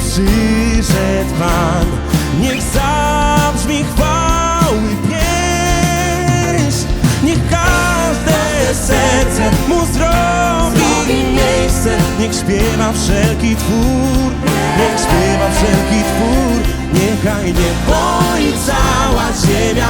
przyszedł Pan. Niech zabrzmi chwały pieśń Niech każde serce mu zrobi miejsce. Niech śpiewa wszelki twór. Niech śpiewa wszelki twór. Niechaj nie boi cała ziemia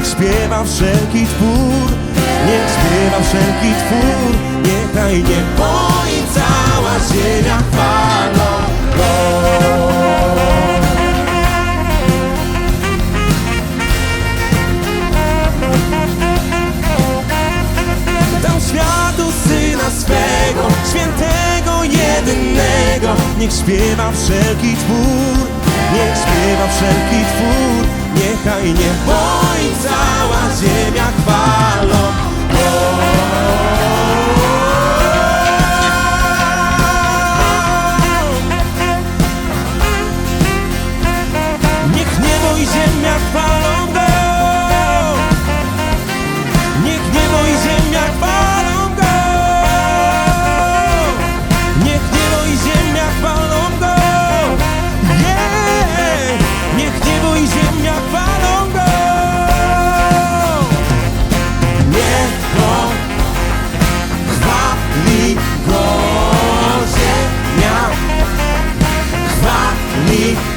Niech śpiewa wszelki twór, niech śpiewa wszelki twór, niechaj niebo i cała ziemia chwalą Go. Swego, świętego, jedynego. Niech śpiewa wszelki twór, niech śpiewa wszelki twór, niechaj niebo i cała ziemia chwalą me.